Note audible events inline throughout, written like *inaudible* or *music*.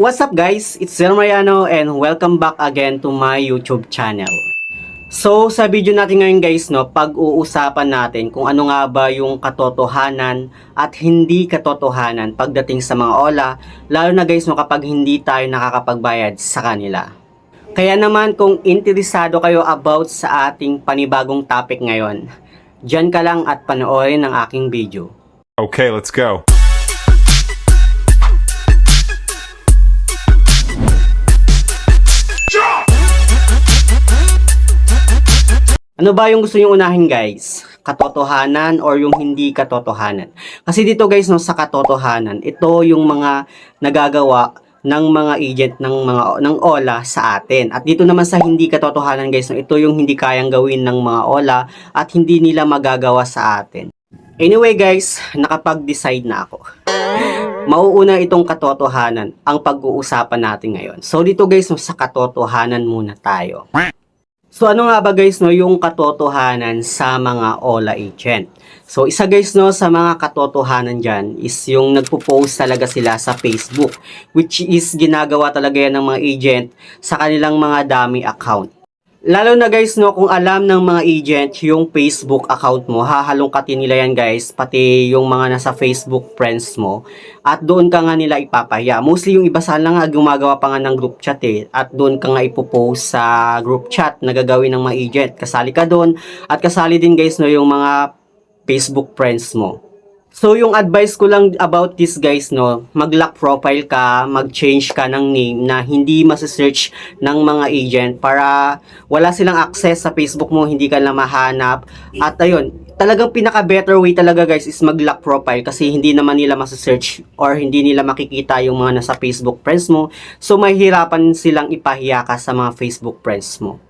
What's up guys? It's Zeno Mariano and welcome back again to my YouTube channel. So sa video natin ngayon guys no, pag-uusapan natin kung ano nga ba yung katotohanan at hindi katotohanan pagdating sa mga ola, lalo na guys no kapag hindi tayo nakakapagbayad sa kanila. Kaya naman kung interesado kayo about sa ating panibagong topic ngayon, dyan ka lang at panoorin ang aking video. Okay, let's go. Ano ba yung gusto nyo unahin guys? Katotohanan or yung hindi katotohanan? Kasi dito guys no sa katotohanan, ito yung mga nagagawa ng mga agent ng mga ng OLA sa atin. At dito naman sa hindi katotohanan guys, no, ito yung hindi kayang gawin ng mga OLA at hindi nila magagawa sa atin. Anyway guys, nakapag-decide na ako. Mauuna itong katotohanan ang pag-uusapan natin ngayon. So dito guys, no, sa katotohanan muna tayo. So ano nga ba guys no yung katotohanan sa mga OLA agent? So isa guys no sa mga katotohanan dyan is yung nagpo-post talaga sila sa Facebook which is ginagawa talaga yan ng mga agent sa kanilang mga dami account. Lalo na guys no kung alam ng mga agent yung Facebook account mo, hahalongkatin nila yan guys, pati yung mga nasa Facebook friends mo at doon ka nga nila ipapahiya. Mostly yung iba sana nga gumagawa pa nga ng group chat eh at doon ka nga ipopost sa group chat na gagawin ng mga agent. Kasali ka doon at kasali din guys no yung mga Facebook friends mo. So yung advice ko lang about this guys no, mag-lock profile ka, mag-change ka ng name na hindi masa-search ng mga agent para wala silang access sa Facebook mo, hindi ka na mahanap. At ayun, talagang pinaka better way talaga guys is mag-lock profile kasi hindi naman nila masa-search or hindi nila makikita yung mga nasa Facebook friends mo. So mahihirapan silang ipahiya ka sa mga Facebook friends mo.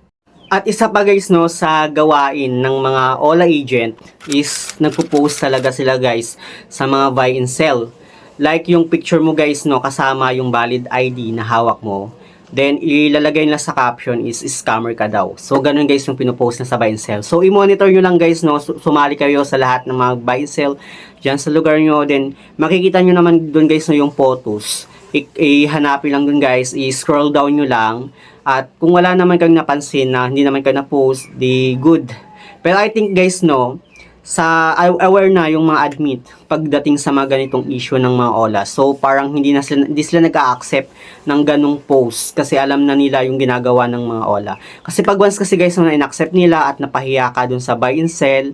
At isa pa guys no sa gawain ng mga OLA agent is nagpo-post talaga sila guys sa mga buy and sell. Like yung picture mo guys no kasama yung valid ID na hawak mo. Then ilalagay nila sa caption is scammer ka daw. So ganun guys yung pinopost na sa buy and sell. So i-monitor nyo lang guys no su- sumali kayo sa lahat ng mga buy and sell diyan sa lugar nyo. Then makikita nyo naman doon guys no yung photos ihanapin lang dun guys, i-scroll down nyo lang. At kung wala naman kang napansin na hindi naman ka na-post, di good. Pero I think guys, no, sa aware na yung mga admit pagdating sa mga ganitong issue ng mga OLA. So parang hindi na sila, hindi sila nag-accept ng ganong post kasi alam na nila yung ginagawa ng mga OLA. Kasi pag once kasi guys na in-accept nila at napahiya ka dun sa buy and sell,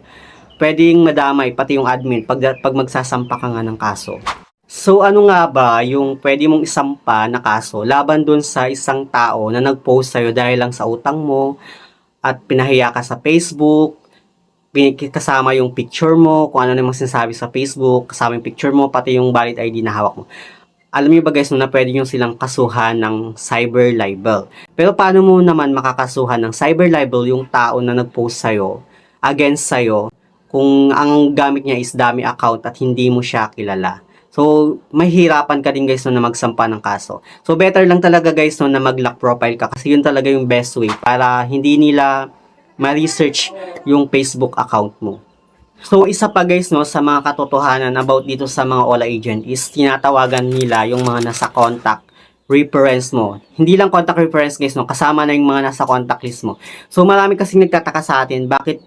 pwedeng madamay pati yung admin pag, pag magsasampa ka nga ng kaso. So ano nga ba yung pwede mong isampa na kaso laban dun sa isang tao na nag-post sa'yo dahil lang sa utang mo at pinahiya ka sa Facebook, kasama yung picture mo, kung ano namang sinasabi sa Facebook, kasama yung picture mo, pati yung valid ID na hawak mo. Alam niyo ba guys na pwede nyo silang kasuhan ng cyber libel. Pero paano mo naman makakasuhan ng cyber libel yung tao na nag-post sa'yo against sa'yo kung ang gamit niya is dami account at hindi mo siya kilala? So, mahirapan ka din guys no, na magsampa ng kaso. So, better lang talaga guys no, na mag-lock profile ka kasi yun talaga yung best way para hindi nila ma-research yung Facebook account mo. So, isa pa guys no, sa mga katotohanan about dito sa mga OLA agent is tinatawagan nila yung mga nasa contact reference mo. Hindi lang contact reference guys no, kasama na yung mga nasa contact list mo. So, marami kasing nagtataka sa atin bakit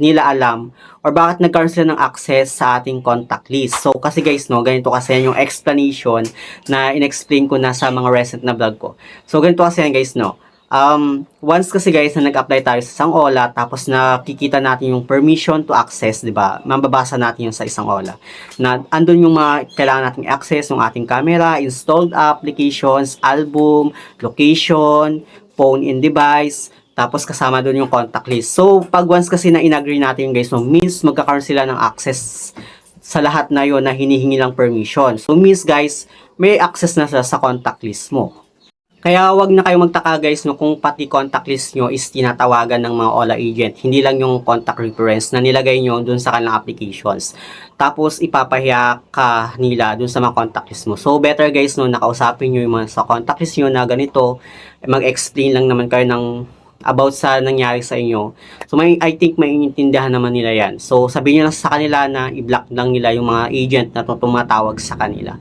nila alam or bakit nagkaroon sila ng access sa ating contact list. So, kasi guys, no, ganito kasi yan yung explanation na inexplain ko na sa mga recent na vlog ko. So, ganito kasi yan guys, no. Um, once kasi guys na nag-apply tayo sa isang OLA tapos nakikita natin yung permission to access, 'di ba? Mababasa natin yung sa isang OLA. Na andun yung mga kailangan nating access, yung ating camera, installed applications, album, location, phone in device, tapos kasama doon yung contact list. So, pag once kasi na in-agree natin guys, no, means magkakaroon sila ng access sa lahat na yon na hinihingi lang permission. So, means guys, may access na sila sa contact list mo. Kaya wag na kayo magtaka guys no kung pati contact list nyo is tinatawagan ng mga OLA agent. Hindi lang yung contact reference na nilagay nyo dun sa kanilang applications. Tapos ipapahiya ka nila dun sa mga contact list mo. So better guys no nakausapin nyo yung mga sa contact list nyo na ganito. Mag-explain lang naman kayo ng about sa nangyari sa inyo. So may I think may intindihan naman nila yan. So sabihin nyo lang sa kanila na i-block lang nila yung mga agent na tumatawag sa kanila.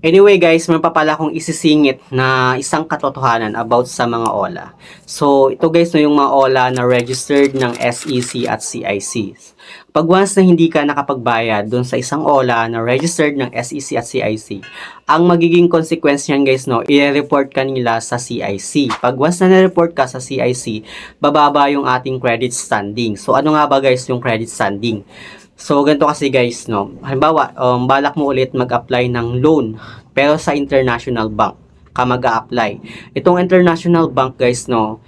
Anyway guys, meron pa pala akong isisingit na isang katotohanan about sa mga OLA. So ito guys no yung mga OLA na registered ng SEC at CIC. Pag once na hindi ka nakapagbayad dun sa isang OLA na registered ng SEC at CIC, ang magiging consequence niyan guys no, i-report ka nila sa CIC. Pag once na na-report ka sa CIC, bababa yung ating credit standing. So ano nga ba guys yung credit standing? So, ganito kasi guys, no. Halimbawa, um, balak mo ulit mag-apply ng loan, pero sa international bank ka mag apply Itong international bank guys, no,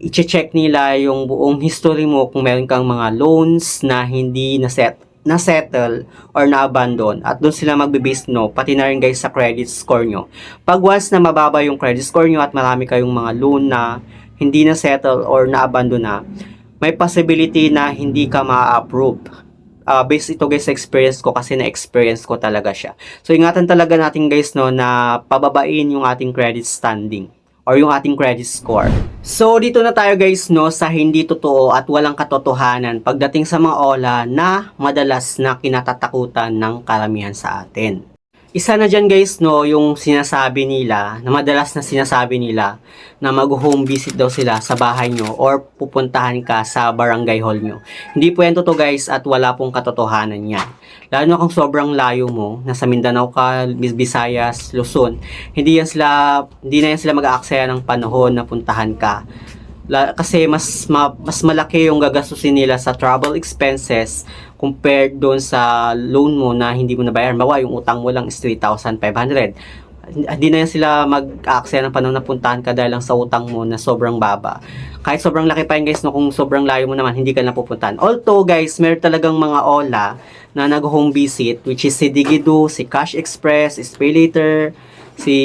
i-check nila yung buong history mo kung meron kang mga loans na hindi na set na settle or na abandon at doon sila magbe-base no? Pati na rin guys sa credit score nyo. Pag once na mababa yung credit score nyo at marami kayong mga loan na hindi na settle or na abandon na may possibility na hindi ka ma-approve uh, based ito guys sa experience ko kasi na-experience ko talaga siya. So ingatan talaga natin guys no na pababain yung ating credit standing or yung ating credit score. So dito na tayo guys no sa hindi totoo at walang katotohanan pagdating sa mga ola na madalas na kinatatakutan ng karamihan sa atin. Isa na dyan guys no, yung sinasabi nila, na madalas na sinasabi nila na mag-home visit daw sila sa bahay nyo or pupuntahan ka sa barangay hall nyo. Hindi po yan totoo guys at wala pong katotohanan yan. Lalo na kung sobrang layo mo, nasa Mindanao ka, Visayas, Luzon, hindi yan sila, hindi na yan sila mag-aaksaya ng panahon na puntahan ka. La, kasi mas ma, mas malaki yung gagastusin nila sa travel expenses compared doon sa loan mo na hindi mo nabayaran. Bawa, yung utang mo lang is 3,500. Hindi na yan sila mag-aaksaya ng panahon na puntahan ka dahil lang sa utang mo na sobrang baba. Kahit sobrang laki pa yun guys, no, kung sobrang layo mo naman, hindi ka na pupuntahan. Although guys, meron talagang mga OLA na nag-home visit, which is si Digido, si Cash Express, si SpayLater, si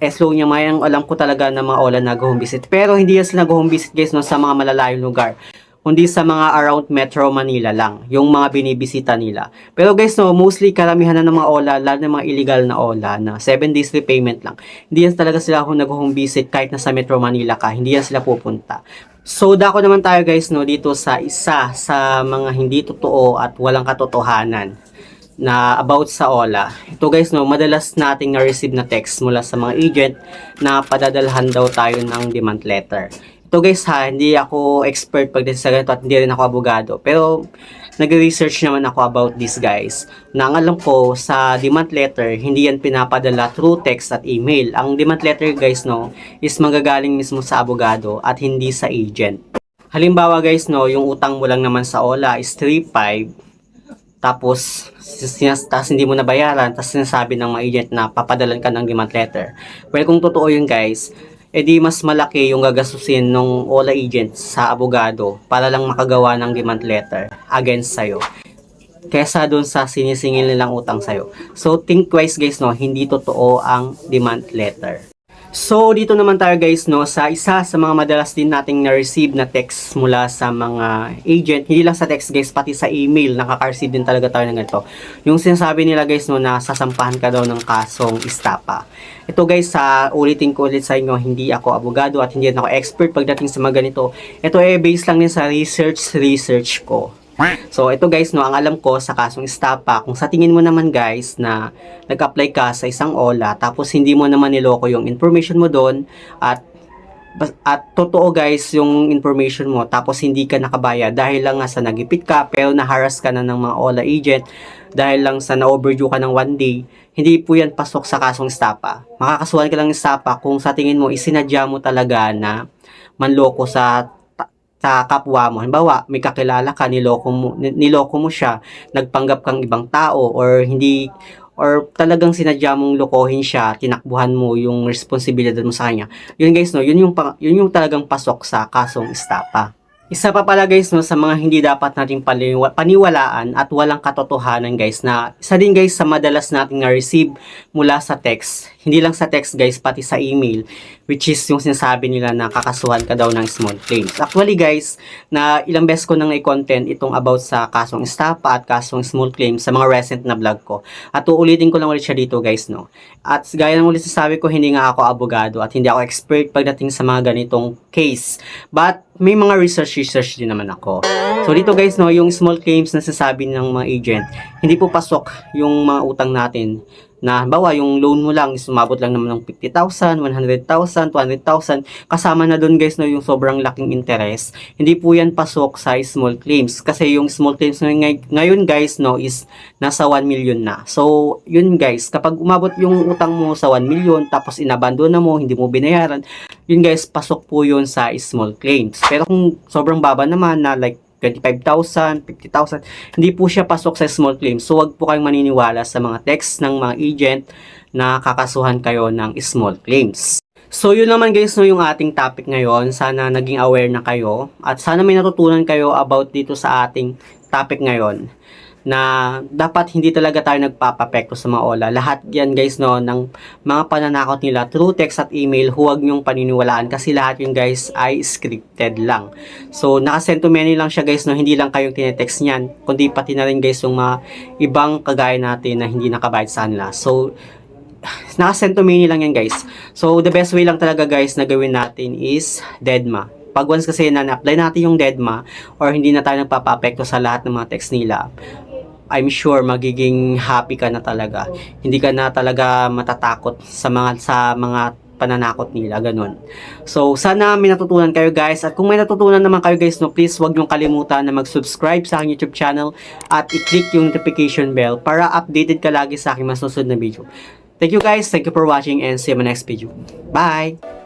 Eslo niya mayang alam ko talaga na mga Ola nag-home visit. Pero hindi yan sila nag-home visit guys no, sa mga malalayong lugar. Kundi sa mga around Metro Manila lang, yung mga binibisita nila. Pero guys no, mostly karamihan na ng mga Ola, lalo ng mga illegal na Ola na 7 days repayment lang. Hindi yan talaga sila kung nag-home visit kahit nasa Metro Manila ka, hindi yan sila pupunta. So, dako naman tayo guys no dito sa isa sa mga hindi totoo at walang katotohanan na about sa OLA. Ito guys, no, madalas nating na-receive na text mula sa mga agent na padadalhan daw tayo ng demand letter. Ito guys ha, hindi ako expert pagdating sa ganito at hindi rin ako abogado. Pero nag-research naman ako about this guys. Na ang alam ko sa demand letter, hindi yan pinapadala through text at email. Ang demand letter guys no, is manggagaling mismo sa abogado at hindi sa agent. Halimbawa guys no, yung utang mo lang naman sa OLA is 3.5 tapos sinas, tapos hindi mo nabayaran, tapos sinasabi ng mga agent na papadalan ka ng demand letter. Well, kung totoo yun guys, edi mas malaki yung gagastusin ng OLA agent sa abogado para lang makagawa ng demand letter against sa'yo kesa doon sa sinisingil nilang utang sa'yo. So, think twice guys, no, hindi totoo ang demand letter. So, dito naman tayo guys, no, sa isa sa mga madalas din nating na-receive na text mula sa mga agent, hindi lang sa text guys, pati sa email, nakaka-receive din talaga tayo ng ganito. Yung sinasabi nila guys, no, na sasampahan ka daw ng kasong istapa. Ito guys, sa ulitin ko ulit sa inyo, hindi ako abogado at hindi ako expert pagdating sa mga ganito. Ito eh, based lang din sa research research ko. So, ito guys, no, ang alam ko sa kasong estapa, kung sa tingin mo naman guys na nag-apply ka sa isang OLA, tapos hindi mo naman niloko yung information mo doon, at at totoo guys yung information mo tapos hindi ka nakabaya dahil lang nga sa nagipit ka pero naharas ka na ng mga OLA agent dahil lang sa na-overdue ka ng one day hindi po yan pasok sa kasong estapa. Makakasuhan ka lang ng estapa kung sa tingin mo isinadya mo talaga na manloko sa sa kapwa mo. Halimbawa, may kakilala ka, niloko mo, niloko mo siya, nagpanggap kang ibang tao, or hindi, or talagang sinadya mong lokohin siya, tinakbuhan mo yung responsibilidad mo sa kanya. Yun guys, no, yun yung, yun yung talagang pasok sa kasong estapa. Isa pa pala guys no sa mga hindi dapat nating paniwalaan at walang katotohanan guys na isa din guys sa madalas nating na-receive mula sa text. Hindi lang sa text guys pati sa email which is yung sinasabi nila na kakasuhan ka daw ng small claims. Actually guys na ilang beses ko nang i-content itong about sa kasong estapa at kasong small claims sa mga recent na vlog ko. At uulitin ko lang ulit siya dito guys no. At gaya ng ulit sasabi ko hindi nga ako abogado at hindi ako expert pagdating sa mga ganitong case. But may mga research research din naman ako. So dito guys no, yung small claims na sasabi ng mga agent, hindi po pasok yung mga utang natin na bawa yung loan mo lang is umabot lang naman ng 50,000, 100,000, 200,000 kasama na doon guys no yung sobrang laking interest. Hindi po yan pasok sa small claims. Kasi yung small claims ngay- ngayon guys no is nasa 1 million na. So yun guys kapag umabot yung utang mo sa 1 million tapos inabandon na mo hindi mo binayaran yun guys pasok po yun sa small claims. Pero kung sobrang baba naman na like 25,000, 50,000, hindi po siya pasok sa small claims. So, wag po kayong maniniwala sa mga text ng mga agent na kakasuhan kayo ng small claims. So, yun naman guys no yung ating topic ngayon. Sana naging aware na kayo at sana may natutunan kayo about dito sa ating topic ngayon na dapat hindi talaga tayo nagpapapekto sa mga OLA. Lahat yan guys no ng mga pananakot nila through text at email, huwag nyong paniniwalaan kasi lahat yun guys ay scripted lang. So, nakasend to many lang siya guys no, hindi lang kayong tinetext niyan, kundi pati na rin guys yung mga ibang kagaya natin na hindi nakabayad sa kanila. So, *sighs* nakasend to many lang yan guys. So, the best way lang talaga guys na gawin natin is Deadma. Pag once kasi na na-apply natin yung Deadma or hindi na tayo nagpapapekto sa lahat ng mga text nila, I'm sure magiging happy ka na talaga. Hindi ka na talaga matatakot sa mga sa mga pananakot nila, ganun. So, sana may natutunan kayo guys. At kung may natutunan naman kayo guys, no, please wag niyong kalimutan na mag-subscribe sa aking YouTube channel at i-click yung notification bell para updated ka lagi sa aking mas susunod na video. Thank you guys. Thank you for watching and see you in my next video. Bye!